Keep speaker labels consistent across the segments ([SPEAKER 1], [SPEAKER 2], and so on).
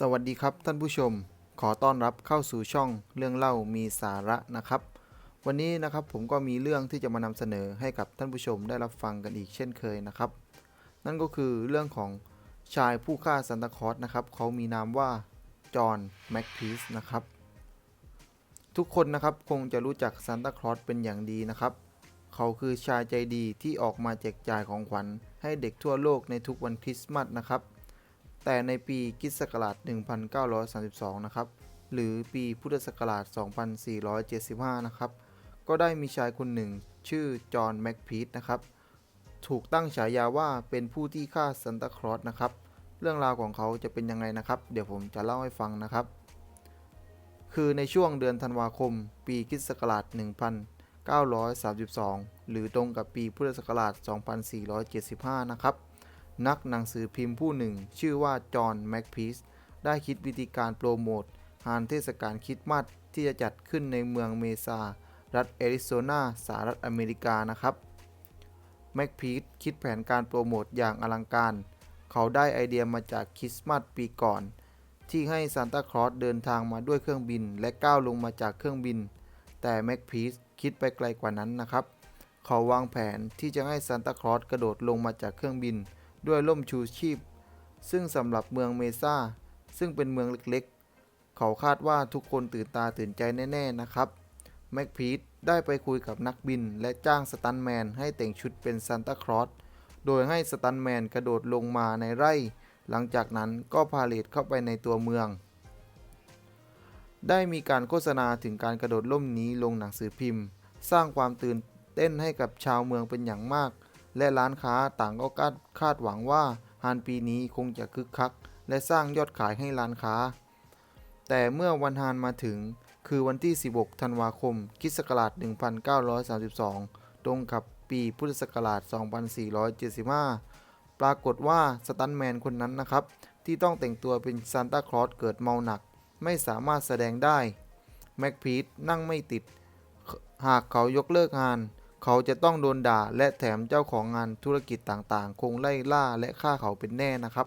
[SPEAKER 1] สวัสดีครับท่านผู้ชม ขอต้อนรับเข้าสู่ช่องเรื่องเล่ามีสาระนะครับ วันนี้นะครับผมก็มีเรื่องที่จะมานำเสนอให้กับท่านผู้ชมได้รับฟังกันอีกเช่นเคยนะครับ นั่นก็คือเรื่องของชายผู้ฆ่าซันตาคลอสนะครับเขามีนามว่าจอห์นแม็กพีสนะครับ ทุกคนนะครับคงจะรู้จักซันตาคลอสเป็นอย่างดีนะครับ เขาคือชายใจดีที่ออกมาแจกจ่ายของขวัญให้เด็กทั่วโลกในทุกวันคริสต์มาสนะครับ แต่ในปีคริสต์ศักราช 1932 นะครับ หรือปีพุทธศักราช 2475 นะครับ ก็ได้มีชายคนหนึ่งชื่อจอห์นแม็กพีทนะครับ ถูกตั้งฉายาว่าเป็นผู้ที่ฆ่าซันตาคลอสนะครับ เรื่องราวของเขาจะเป็นยังไงนะครับ เดี๋ยวผมจะเล่าให้ฟังนะครับ คือในช่วงเดือนธันวาคม ปีคริสต์ศักราช 1932 หรือตรงกับปีพุทธศักราช 2475 นะครับ นักหนังสือพิมพ์ผู้หนึ่ง ชื่อว่าจอห์นแม็กพีสได้คิดวิธีการโปรโมทงานเทศกาลคริสต์มาสที่จะจัดขึ้นในเมืองเมซา รัฐแอริโซนาสหรัฐอเมริกานะครับแม็กพีสคิดแผนการโปรโมทอย่างอลังการ เขาได้ไอเดียมาจากคริสต์มาสปีก่อน ที่ให้ซานตาคลอสเดินทางมาด้วยเครื่องบินและก้าวลงมาจากเครื่องบิน แต่แม็กพีสคิดไปไกลกว่านั้นนะครับ เขาวางแผนที่จะให้ซานตาคลอสกระโดดลงมาจากเครื่องบิน ด้วยล่มชูชีพ ซึ่งสำหรับเมืองเมซ่า ซึ่งเป็นเมืองเล็กๆ เขาคาดว่าทุกคนตื่นตาตื่นใจแน่ ๆ นะครับ แม็กพีทได้ไปคุยกับนักบินและจ้างสตันแมนให้แต่งชุดเป็นซานตาคลอส โดยให้สตันแมนกระโดดลงมาในไร่ หลังจากนั้นก็พาเลทเข้าไปในตัวเมือง ได้มีการโฆษณาถึงการกระโดดล่มนี้ลงหนังสือพิมพ์ สร้างความตื่นเต้นให้กับชาวเมืองเป็นอย่างมาก และร้านค้าต่างก็คาดคาดหวังว่าฮานปีนี้คงจะคึกคัก และสร้างยอดขายให้ร้านค้า แต่เมื่อวันฮานมาถึงคือวันที่ 16 ธันวาคมคิศักราช 1932 ตรงกับปีพุทธศักราช 2475 ปรากฏว่าสตันแมนคนนั้นนะครับ ที่ต้องแต่งตัวเป็นซานตาคลอสเกิดเมาหนัก ไม่สามารถแสดงได้ แม็กพีทนั่งไม่ติด หากเขายกเลิกงาน เขาจะต้องโดนด่าและแถมเจ้าของงานธุรกิจต่างๆ คงไล่ล่าและฆ่าเขาเป็นแน่นะครับ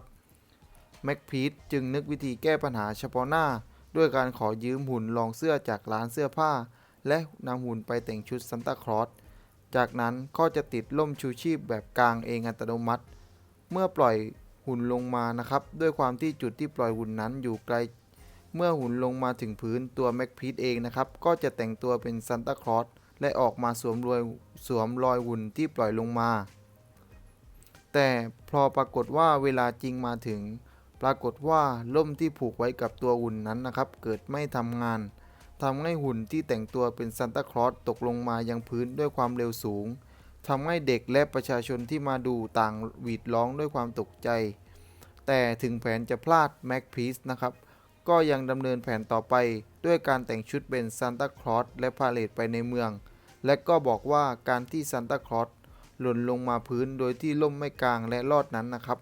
[SPEAKER 1] แม็กพีทจึงนึกวิธีแก้ปัญหาเฉพาะหน้า ด้วยการขอยืมหุ่นลองเสื้อจากร้านเสื้อผ้า และนำหุ่นไปแต่งชุดซันตาคลอสจากนั้นก็จะติดล่มชูชีพแบบกลางเองอัตโนมัติ เมื่อปล่อยหุ่นลงมานะครับ ด้วยความที่จุดที่ปล่อยหุ่นนั้นอยู่ไกล เมื่อหุ่นลงมาถึงพื้นตัวแม็กพีทเองนะครับ ก็จะแต่งตัวเป็นซันตาคลอส และออกมาสวมรอยสวมรอยหุ่นที่ปล่อยลงมา แต่พอปรากฏว่าเวลาจริงมาถึง ปรากฏว่าล่มที่ผูกไว้กับตัวหุ่นนั้นนะครับ เกิดไม่ทำงานทำให้หุ่นที่แต่งตัวเป็นซานตาคลอสตกลงมายังพื้นด้วยความเร็วสูงทำให้เด็กและประชาชนที่มาดูต่างหวีดร้องด้วยความตกใจ แต่ถึงแผนจะพลาดแม็กพีซนะครับ ก็ยังดำเนินแผนต่อไป ด้วยการแต่งชุดเป็นซานตาคลอสและพาเลทไปในเมือง และก็บอกว่าการที่ซานตาคลอสหล่นลงมาพื้นโดยที่ล่มไม่กลางและรอดนั้นนะครับ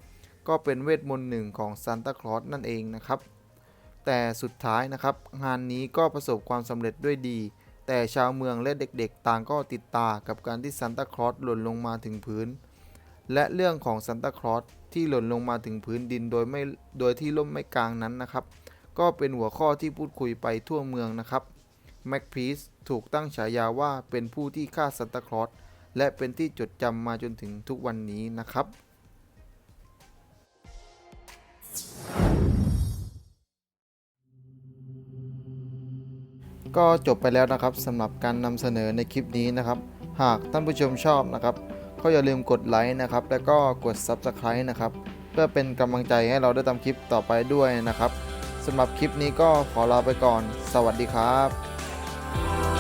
[SPEAKER 1] ก็เป็นเวทมนต์หนึ่งของซานตาคลอสนั่นเองนะครับ แต่สุดท้ายนะครับ งานนี้ก็ประสบความสำเร็จด้วยดี แต่ชาวเมืองและเด็กๆ ต่างก็ติดตากับการที่ซานตาคลอสหล่นลงมาถึงพื้น และเรื่องของซานตาคลอสที่หล่นลงมาถึงพื้นดินโดยไม่โดยที่ล่มไม่กลางนั้นนะครับ ก็เป็นหัวข้อที่พูดคุยไปทั่วเมืองนะครับแม็กพีซถูกตั้งฉายาว่าเป็นผู้ที่ฆ่าซานตาคลอสและเป็นที่จดจำมาจนถึงทุกวันนี้นะครับก็จบไปแล้วนะครับสำหรับการนำเสนอในคลิปนี้นะครับ หากท่านผู้ชมชอบนะครับ ก็อย่าลืมกดไลค์นะครับ แล้วก็กด Subscribe นะครับ เพื่อเป็นกำลังใจให้เราได้ทำคลิปต่อไปด้วยนะครับ สำหรับคลิปนี้ก็ขอลาไปก่อน สวัสดีครับ